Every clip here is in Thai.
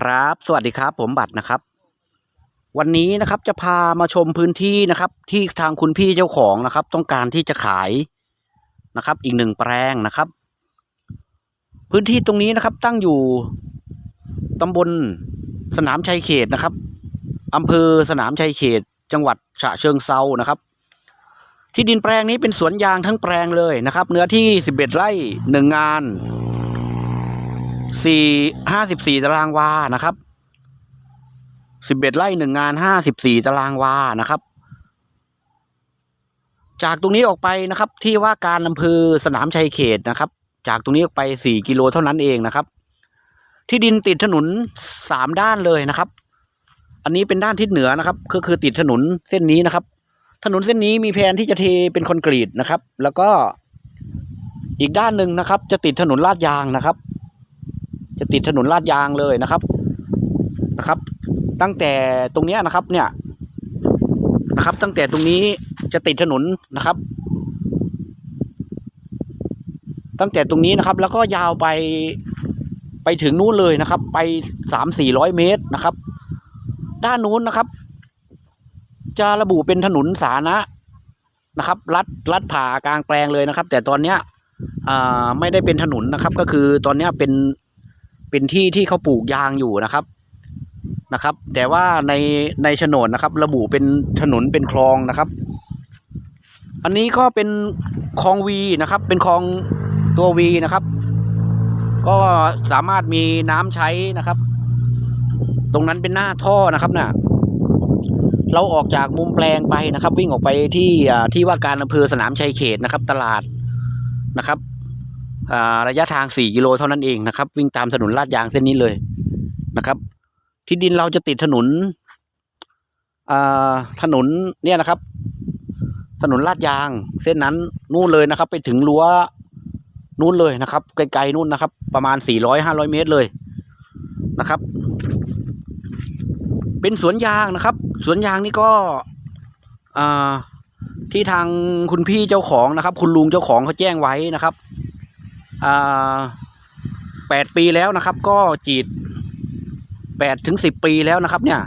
ครับ สวัสดีครับผมบัตรนะครับ วันนี้นะครับจะพามาชมพื้นที่นะครับ ที่ทางคุณพี่เจ้าของนะครับ ต้องการที่จะขายนะครับ อีกหนึ่งแปลงนะครับ พื้นที่ตรงนี้นะครับตั้งอยู่ตำบลสนามชัยเขตนะครับอำเภอสนามชัยเขต จังหวัดฉะเชิงเซานะครับ ที่ดินแปลงนี้เป็นสวนยางทั้งแปลงเลยนะครับ เนื้อที่ 11 ไร่หนึ่งงาน สี่ห้าสิบสี่ตารางวานะครับสิบเอ็ดไร่หนึ่งงานห้าสิบสี่ตารางวานะครับ จากตรงนี้ออกไปนะครับ ที่ว่าการอำเภอสนามชัยเขตนะครับ จากตรงนี้ออกไปสี่กิโลเท่านั้นเองนะครับ ที่ดินติดถนนสามด้านเลยนะครับ อันนี้เป็นด้านทิศเหนือนะครับ ก็คือติดถนนเส้นนี้นะครับ ถนนเส้นนี้มีแผนที่จะเทเป็นคอนกรีตนะครับ แล้วก็อีกด้านหนึ่งนะครับ จะติดถนนลาดยางนะครับ จะติดถนนลาดยางเลยนะครับนะครับ ตั้งแต่ตรงนี้นะครับเนี่ยนะครับ ตั้งแต่ตรงนี้จะติดถนนนะครับ ตั้งแต่ตรงนี้นะครับ แล้วก็ยาวไปไปถึงนู้นเลยนะครับ ไปสามสี่ร้อยเมตรนะครับ ด้านนู้นนะครับ จะระบุเป็นถนนสาธารณะนะครับลัดลัดผ่ากลางแปลงเลยนะครับ แต่ตอนเนี้ยอ่าไม่ได้เป็นถนนนะครับ ก็คือตอนเนี้ยเป็น เป็นที่ที่เขาปลูกยางอยู่นะครับนะครับ แต่ว่าในในโฉนดนะครับ ระบุเป็นถนนเป็นคลองนะครับ อันนี้ก็เป็นคลองวีนะครับ เป็นคลองตัววีนะครับ ก็สามารถมีน้ำใช้นะครับ ตรงนั้นเป็นหน้าท่อนะครับน่ะเราออกจากมุมแปลงไปนะครับ วิ่งออกไปที่ที่ว่าการอำเภอสนามชัยเขตนะครับ ตลาดนะครับ ระยะทาง 4 กิโลเท่านั้นเองนะครับ วิ่งตามถนนลาดยางเส้นนี้เลยนะครับ ที่ดินเราจะติดถนนถนนเนี่ยนะครับ ถนนลาดยางเส้นนั้นนู่นเลยนะครับ ไปถึงรั้วนู่นเลยนะครับ ไกลๆนู่นนะครับ ประมาณ 400-500 เมตรเลยนะครับ เป็นสวนยางนะครับ สวนยางนี่ก็ที่ทางคุณพี่เจ้าของนะครับ คุณลุงเจ้าของเขาแจ้งไว้นะครับ แปดปีแล้วนะครับ ก็จีดแปดถึงสิบปีแล้วนะครับ เนี่ย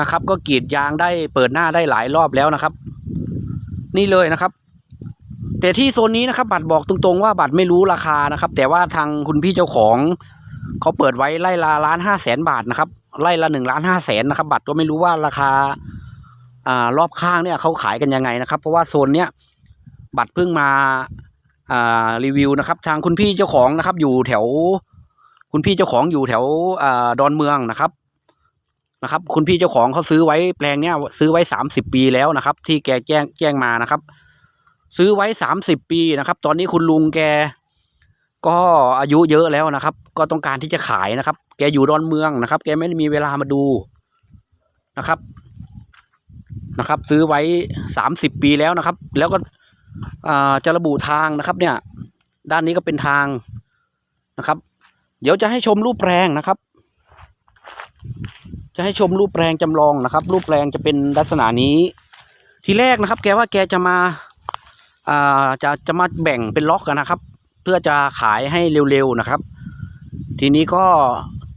นะครับ ก็กรีดยางได้เปิดหน้าได้หลายรอบแล้วนะครับ นี่เลยนะครับ แต่ที่โซนนี้นะครับ บัตรบอกตรงๆ ว่าบัตรไม่รู้ราคานะครับ แต่ว่าทางคุณพี่เจ้าของเขาเปิดไว้ไล่ละล้านห้าแสนบาทนะครับไล่ละหนึ่งล้านห้าแสนนะครับ บัตรก็ไม่รู้ว่าราคาอ่ารอบข้างเนี่ยเขาขายกันยังไงนะครับ เพราะว่าโซนเนี้ยบัตรเพิ่งมา อ่ารีวิวนะครับ ทางคุณพี่เจ้าของนะครับ อยู่แถว คุณพี่เจ้าของอยู่แถวอ่าดอนเมืองนะครับนะครับ คุณพี่เจ้าของเขาซื้อไว้แปลงเนี้ยซื้อไว้สามสิบปีแล้วนะครับ ที่แกแจ้งแจ้งมานะครับ ซื้อไว้สามสิบปีนะครับ ตอนนี้คุณลุงแก ก็อายุเยอะแล้วนะครับ ก็ต้องการที่จะขายนะครับ แกอยู่ดอนเมืองนะครับ แกไม่ได้มีเวลามาดูนะครับนะครับ ซื้อไว้สามสิบปีแล้วนะครับ แล้วก็ จะระบุทางนะครับเนี่ยด้านนี้ก็เป็นทางนะครับ เดี๋ยวจะให้ชมรูปแปลงนะครับ จะให้ชมรูปแปลงจำลองนะครับ รูปแปลงจะเป็นลักษณะนี้ ทีแรกนะครับ แกว่าแกจะมาจะจะมาแบ่งเป็นล็อกกันนะครับ เพื่อจะขายให้เร็วๆนะครับ ทีนี้ก็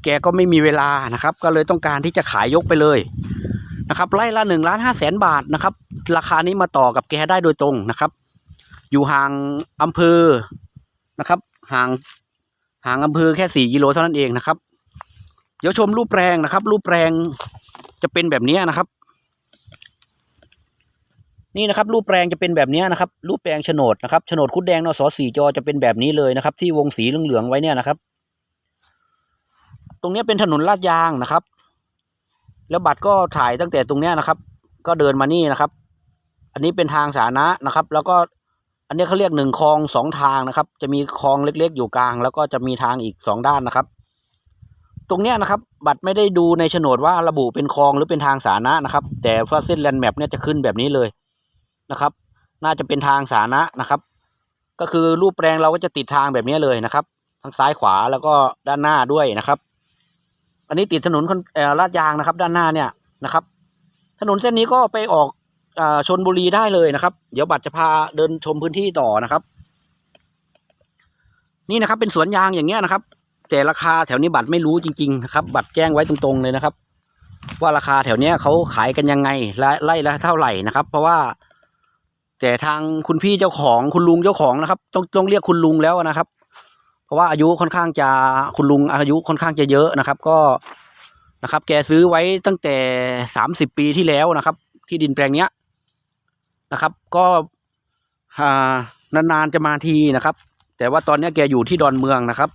แกก็ไม่มีเวลานะครับ ก็เลยต้องการที่จะขายยกไปเลยนะครับไร่ละหนึ่งล้านห้าแสนบาทนะครับ ราคานี้มาต่อกับแกได้โดยตรงนะครับ อยู่ห่างอำเภอนะครับ ห่างห่างอำเภอแค่สี่กิโลเท่านั้นเองนะครับ เดี๋ยวชมรูปแปลงนะครับ รูปแปลงจะเป็นแบบนี้นะครับ นี่นะครับ รูปแปลงจะเป็นแบบนี้นะครับ รูปแปลงโฉนดนะครับโฉนดคุดแดงนสสี่จอจะเป็นแบบนี้เลยนะครับ ที่วงสีเหลืองๆไว้เนี่ยนะครับ ตรงนี้เป็นถนนลาดยางนะครับ แล้วบัตรก็ถ่ายตั้งแต่ตรงนี้นะครับ ก็เดินมานี่นะครับ อันนี้เป็นทางสาธารณะนะครับ แล้วก็ อันนี้เขาเรียกหนึ่งคลองสองทางนะครับ จะมีคลองเล็กๆอยู่กลาง แล้วก็จะมีทางอีกสองด้านนะครับ ตรงเนี้ยนะครับ บัตรไม่ได้ดูในโฉนดว่าระบุเป็นคลองหรือเป็นทางสาธารณะนะครับ แต่ว่าเส้นแลนด์แมปเนี่ยจะขึ้นแบบนี้เลยนะครับ น่าจะเป็นทางสาธารณะนะครับ ก็คือรูปแปลงเราก็จะติดทางแบบนี้เลยนะครับ ทั้งซ้ายขวาแล้วก็ด้านหน้าด้วยนะครับ อันนี้ติดถนนคนเอ่อลาดยางนะครับ ด้านหน้าเนี่ยนะครับ ถนนเส้นนี้ก็ไปออก ชนบุรีได้เลยนะครับ เดี๋ยวบัตรจะพาเดินชมพื้นที่ต่อนะครับ นี่นะครับ เป็นสวนยางอย่างเงี้ยนะครับ แต่ราคาแถวนี้บัตรไม่รู้จริงๆนะครับ บัตรแจ้งไว้ตรงๆเลยนะครับ ว่าราคาแถวเนี้ยเขาขายกันยังไงและไล่ละเท่าไหร่นะครับ เพราะว่า แต่ทางคุณพี่เจ้าของคุณลุงเจ้าของนะครับ ต้องต้องเรียกคุณลุงแล้วนะครับ เพราะว่าอายุค่อนข้างจะคุณลุงอายุค่อนข้างจะเยอะนะครับ ก็นะครับ แกซื้อไว้ตั้งแต่สามสิบปีที่แล้วนะครับ ที่ดินแปลงเนี้ย นะครับ ก็นานๆจะมาทีนะครับ แต่ว่าตอนนี้แกอยู่ที่ดอนเมืองนะครับ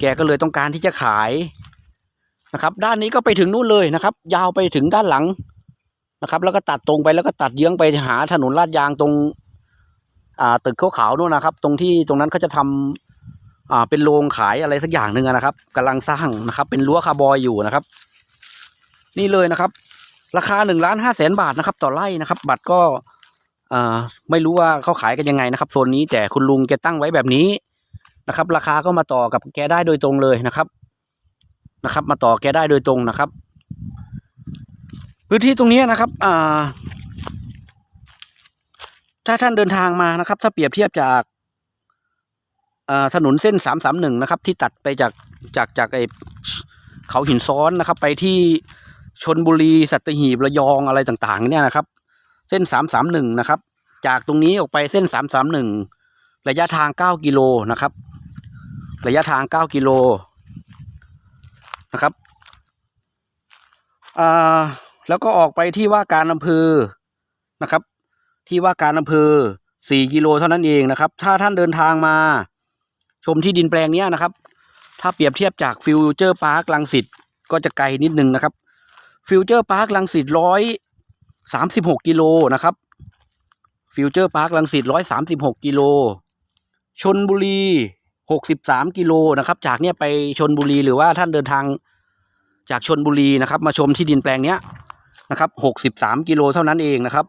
แกก็เลยต้องการที่จะขายนะครับ ด้านนี้ก็ไปถึงนู่นเลยนะครับ ยาวไปถึงด้านหลังนะครับ แล้วก็ตัดตรงไปแล้วก็ตัดเยื้องไปหาถนนลาดยางตรงตึกขาวๆนู่นนะครับ ตรงที่ตรงนั้นเขาจะทำอ่าเป็นโรงขายอะไรสักอย่างหนึ่งนะครับกำลังสร้างนะครับ เป็นรั้วคาร์บอยอยู่นะครับ นี่เลยนะครับ ราคาหนึ่งล้านห้าแสนบาทนะครับ ต่อไร่นะครับ บัตรก็ไม่รู้ว่าเขาขายกันยังไงนะครับโซนนี้แต่คุณลุงแกตั้งไว้แบบนี้นะครับ ราคาก็มาต่อกับแกได้โดยตรงเลยนะครับนะครับ มาต่อแกได้โดยตรงนะครับ พื้นที่ตรงนี้นะครับถ้าท่านเดินทางมานะครับ ถ้าเปรียบเทียบจากถนนเส้นสามสามหนึ่งนะครับ ที่ตัดไปจากจากจากไอเขาหินซ้อนนะครับ ไปที่ ชนบุรีสัตหีบระยองอะไรต่าง ๆ เนี่ยนะครับ เส้นสามสามหนึ่งนะครับ จากตรงนี้ออกไปเส้นสามสามหนึ่งระยะทางเก้ากิโลนะครับ ระยะทางเก้ากิโลนะครับอ่าแล้วก็ออกไปที่ว่าการอำเภอนะครับ ที่ว่าการอำเภอ4กิโลเท่านั้นเองนะครับ ถ้าท่านเดินทางมาชมที่ดินแปลงเนี้ยนะครับ ถ้าเปรียบเทียบจากฟิวเจอร์พาร์คลังสิตก็จะไกลนิดนึงนะครับ ฟิวเจอร์พาร์คลังสิตร้อยสามสิบหกกิโลนะครับฟิวเจอร์พาร์คลังสิตร้อยสามสิบหกกิโลชนบุรีหกสิบสามกิโลนะครับ จากเนี้ยไปชนบุรีหรือว่าท่านเดินทางจากชนบุรีนะครับ มาชมที่ดินแปลงเนี้ยนะครับหกสิบสามกิโลเท่านั้นเองนะครับ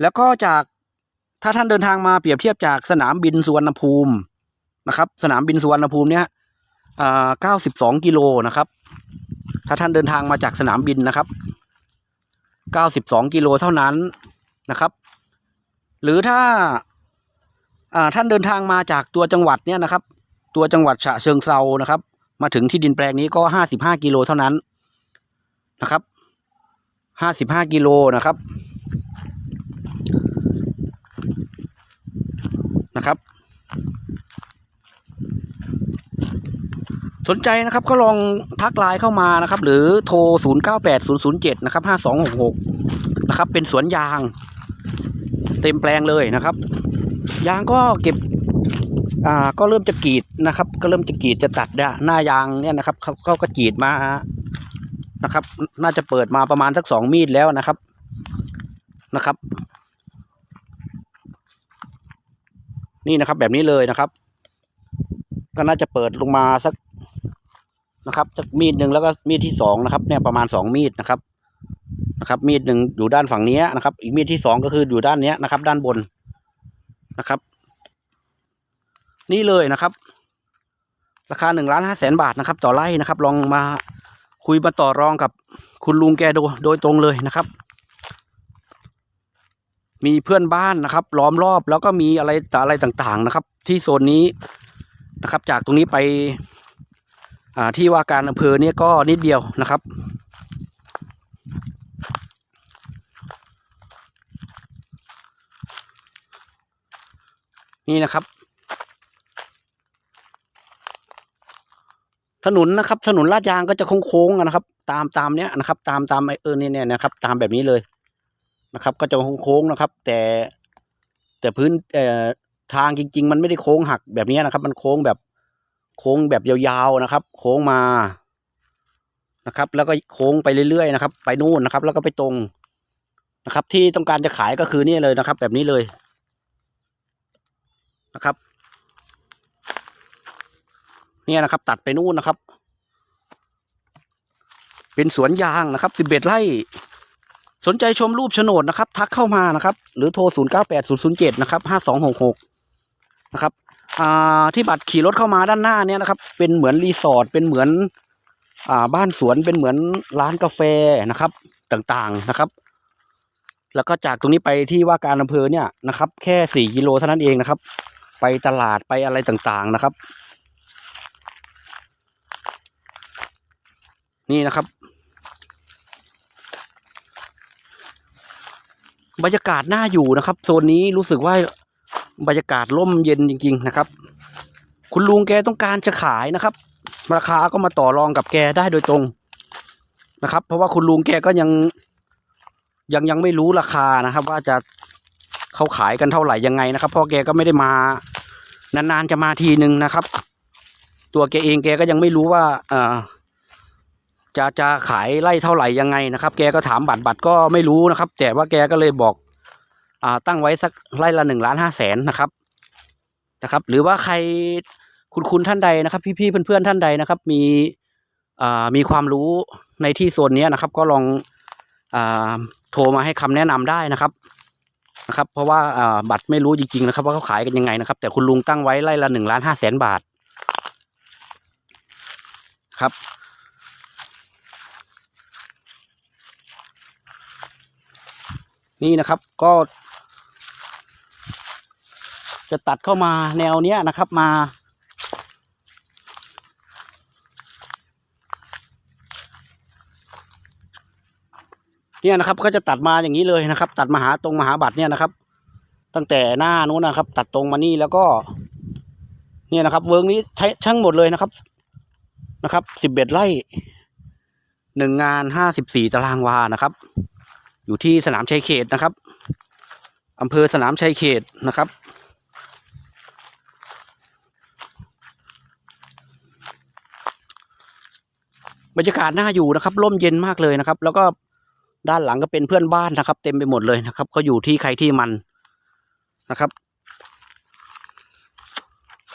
แล้วก็จากถ้าท่านเดินทางมาเปรียบเทียบจากสนามบินสุวรรณภูมินะครับ สนามบินสุวรรณภูมิเนี้ยอ่าเก้าสิบสองกิโลนะครับ ถ้าท่านเดินทางมาจากสนามบินนะครับเก้าสิบสองกิโลเท่านั้นนะครับ หรือถ้าาท่านเดินทางมาจากตัวจังหวัดเนี้ยนะครับ ตัวจังหวัดฉะเชิงเซานะครับ มาถึงที่ดินแปลงนี้ก็ห้าสิบห้ากิโลเท่านั้นนะครับห้าสิบห้ากิโลนะครับนะครับ สนใจนะครับก็ลองทักไลน์เข้ามานะครับ หรือโทร 0 9 8 0 0 7 นะครับ 5266 นะครับ เป็นสวนยาง เต็มแปลงเลยนะครับ ยางก็เก็บอ่าก็เริ่มจะกรีดนะครับ ก็เริ่มจะกรีดจะตัดเนี่ยหน้ายางเนี่ยนะครับเขาเขาก็กรีดมานะครับ น่าจะเปิดมาประมาณสักสองมีดแล้วนะครับนะครับ นี่นะครับแบบนี้เลยนะครับ ก็น่าจะเปิดลงมาสัก นะครับสักมีดหนึ่งแล้วก็มีดที่สองนะครับ เนี่ยประมาณสองมีดนะครับนะครับ มีดหนึ่งอยู่ด้านฝั่งนี้นะครับ อีกมีดที่สองก็คืออยู่ด้านเนี้ยนะครับ ด้านบนนะครับ นี่เลยนะครับ ราคาหนึ่งล้านห้าแสนบาทนะครับ ต่อไร่นะครับ ลองมาคุยมาต่อรองกับคุณลุงแกโดโดยตรงเลยนะครับ มีเพื่อนบ้านนะครับ ล้อมรอบแล้วก็มีอะไรต่อะไรต่างๆนะครับ ที่โซนนี้นะครับ จากตรงนี้ไป ที่ว่าการอำเภอเนี่ยก็นิดเดียวนะครับ นี่นะครับ ถนนนะครับ ถนนลาดยางก็จะโค้งๆนะครับ ตามตามเนี้ยนะครับ ตามตามไอเออเนี่ยเนี่ยนะครับ ตามแบบนี้เลยนะครับ ก็จะโค้งๆนะครับ แต่แต่พื้นเอ่อทางจริง ๆ มันไม่ได้โค้งหักแบบนี้นะครับ มันโค้งแบบ โค้งแบบยาวๆนะครับ โค้งมานะครับ แล้วก็โค้งไปเรื่อยๆนะครับ ไปนู่นนะครับ แล้วก็ไปตรงนะครับ ที่ต้องการจะขายก็คือนี่เลยนะครับ แบบนี้เลยนะครับ เนี่ยนะครับ ตัดไปนู่นนะครับ เป็นสวนยางนะครับสิบเอ็ดไร่สนใจชมรูปโฉนดนะครับ ทักเข้ามานะครับ หรือโทร 0 9 8 0 0 7 นะครับ 5266 นะครับ อ่าที่บัตรขี่รถเข้ามาด้านหน้าเนี่ยนะครับ เป็นเหมือนรีสอร์ทเป็นเหมือนอ่าบ้านสวนเป็นเหมือนร้านกาแฟนะครับ ต่างๆนะครับ แล้วก็จากตรงนี้ไปที่ว่าการอำเภอเนี่ยนะครับ แค่4กิโลเท่านั้นเองนะครับ ไปตลาดไปอะไรต่างๆนะครับ นี่นะครับบรรยากาศน่าอยู่นะครับโซนนี้รู้สึกว่า บรรยากาศร่มเย็นจริง ๆ นะครับ คุณลุงแกต้องการจะขายนะครับ ราคาก็มาต่อรองกับแกได้โดยตรงนะครับ เพราะว่าคุณลุงแกก็ยังยังยังไม่รู้ราคานะครับ ว่าจะเขาขายกันเท่าไหร่ยังไงนะครับเพราะแกก็ไม่ได้มานานๆจะมาทีหนึ่งนะครับ ตัวแกเองแกก็ยังไม่รู้ว่าเออจะจะขายไล่เท่าไหร่ยังไงนะครับ แกก็ถามบัตรบัตรก็ไม่รู้นะครับ แต่ว่าแกก็เลยบอก ตั้งไว้สักไร่ละหนึ่งล้านห้าแสนนะครับนะครับ หรือว่าใครคุณคุณท่านใดนะครับ พี่ๆเพื่อนๆท่านใดนะครับ มีอ่ามีความรู้ในที่โซนนี้นะครับ ก็ลองอ่าโทรมาให้คำแนะนำได้นะครับนะครับ เพราะว่าอ่าบัตรไม่รู้จริงๆนะครับ ว่าเขาขายกันยังไงนะครับ แต่คุณลุงตั้งไว้ไร่ละหนึ่งล้านห้าแสนบาทครับนี่นะครับก็ จะตัดเข้ามาแนวเนี้ยนะครับมา เนี่ยนะครับก็จะตัดมาอย่างนี้เลยนะครับ ตัดมาหาตรงมหาบัตรเนี่ยนะครับ ตั้งแต่หน้านู้นนะครับ ตัดตรงมานี่แล้วก็ เนี่ยนะครับ เวิร์กนี้ใช้ทั้งหมดเลยนะครับนะครับสิบเอ็ดไร่หนึ่งงานห้าสิบสี่ตารางวานะครับ อยู่ที่สนามชัยเขตนะครับอำเภอสนามชัยเขตนะครับ บรรยากาศน่าอยู่นะครับร่มเย็นมากเลยนะครับ แล้วก็ด้านหลังก็เป็นเพื่อนบ้านนะครับ เต็มไปหมดเลยนะครับเขาอยู่ที่ใครที่มันนะครับ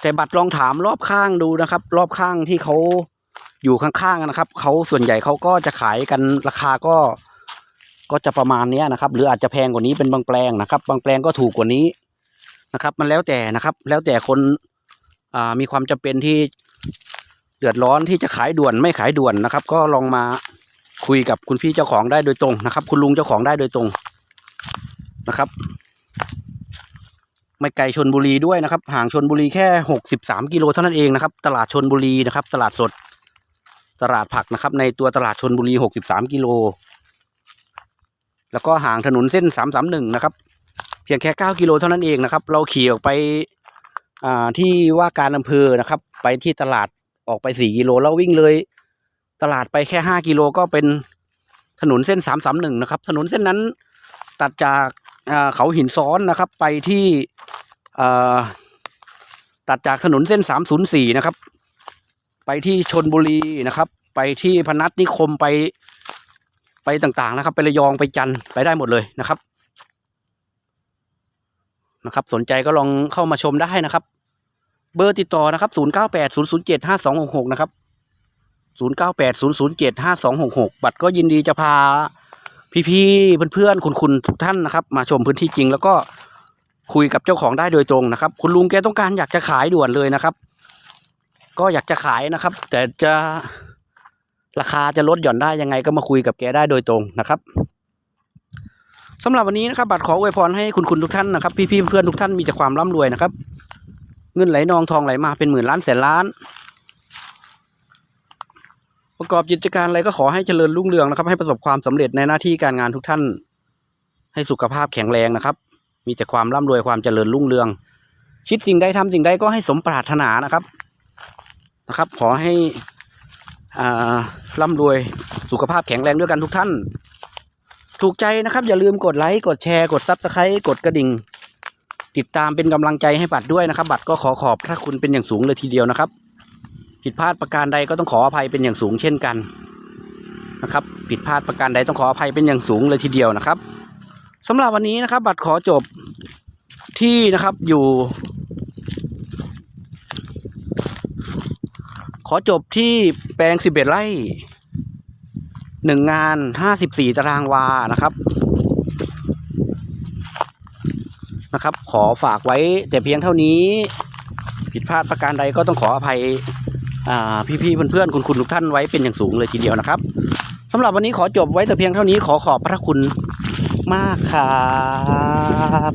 แต่บัตรลองถามรอบข้างดูนะครับ รอบข้างที่เขาอยู่ข้างๆนะครับเขาส่วนใหญ่เขาก็จะขายกันราคาก็ก็จะประมาณนี้นะครับ หรืออาจจะแพงกว่านี้เป็นบางแปลงนะครับ บางแปลงก็ถูกกว่านี้นะครับ มันแล้วแต่นะครับ แล้วแต่คนมีความจำเป็นที่ เดือดร้อนที่จะขายด่วนไม่ขายด่วนนะครับ ก็ลองมาคุยกับคุณพี่เจ้าของได้โดยตรงนะครับ คุณลุงเจ้าของได้โดยตรงนะครับ ไม่ไกลชนบุรีด้วยนะครับ ห่างชนบุรีแค่หกสิบสามกิโลเท่านั้นเองนะครับ ตลาดชนบุรีนะครับ ตลาดสด ตลาดผักนะครับ ในตัวตลาดชนบุรีหกสิบสามกิโล แล้วก็ห่างถนนเส้นสามสามหนึ่งนะครับ เพียงแค่เก้ากิโลเท่านั้นเองนะครับ เราขี่ออกไปอ่าที่ว่าการอำเภอนะครับ ไปที่ตลาด ออกไปสี่กิโลแล้ววิ่งเลย ตลาดไปแค่ห้ากิโลก็เป็นถนนเส้นสามสามหนึ่งนะครับ ถนนเส้นนั้นตัดจากเขาหินซ้อนนะครับ ไปที่ตัดจากถนนเส้นสามศูนย์สี่นะครับ ไปที่ชนบุรีนะครับ ไปที่พนัสนิคมไปไปต่างๆนะครับ ไประยองไปจันทร์ไปได้หมดเลยนะครับนะครับ สนใจก็ลองเข้ามาชมได้นะครับ เบอร์ติดต่อนะครับ 0 9 8 0 0 7 5 2 6 6 นะครับ 0 9 8 0 0 7 5 2 6 6 บัตรก็ยินดีจะพาพี่ๆเพื่อนๆคุณๆทุกท่านนะครับ มาชมพื้นที่จริง แล้วก็คุยกับเจ้าของได้โดยตรงนะครับ คุณลุงแกต้องการอยากจะขายด่วนเลยนะครับ ก็อยากจะขายนะครับ แต่จะราคาจะลดหย่อนได้ยังไงก็มาคุยกับแกได้โดยตรงนะครับสำหรับวันนี้นะครับบัตรขออวยพรให้คุณคุณทุกท่านนะครับ พี่ๆเพื่อนทุกท่านมีแต่ความร่ำรวยนะครับ เงินไหลนองทองไหลมาเป็นหมื่นล้านแสนล้าน ประกอบกิจการอะไรก็ขอให้เจริญรุ่งเรืองนะครับ ให้ประสบความสำเร็จในหน้าที่การงานทุกท่าน ให้สุขภาพแข็งแรงนะครับ มีแต่ความร่ำรวยความเจริญรุ่งเรือง คิดสิ่งใดทำสิ่งใดก็ให้สมปรารถนานะครับนะครับ ขอให้อ่าร่ำรวยสุขภาพแข็งแรงด้วยกันทุกท่าน ถูกใจนะครับ อย่าลืมกดไลค์ กดแชร์ กดซับสไครต์กดกระดิ่ง ติดตามเป็นกำลังใจให้บัตรด้วยนะครับ บัตรก็ขอขอบพระคุณเป็นอย่างสูงเลยทีเดียวนะครับ ผิดพลาดประการใดก็ต้องขออภัยเป็นอย่างสูงเช่นกันนะครับ ผิดพลาดประการใดต้องขออภัยเป็นอย่างสูงเลยทีเดียวนะครับสำหรับวันนี้นะครับ บัตรขอจบที่นะครับอยู่ ขอจบที่แปลงสิบเอ็ดไร่หนึ่งงานห้าสิบสี่ตารางวานะครับ นะครับ ขอฝากไว้แต่เพียงเท่านี้ ผิดพลาดประการใดก็ต้องขออภัยอ่าพี่ๆเพื่อนๆคุณคุณทุกท่านไว้เป็นอย่างสูงเลยทีเดียวนะครับสำหรับวันนี้ขอจบไว้แต่เพียงเท่านี้ขอขอบพระคุณมากครับ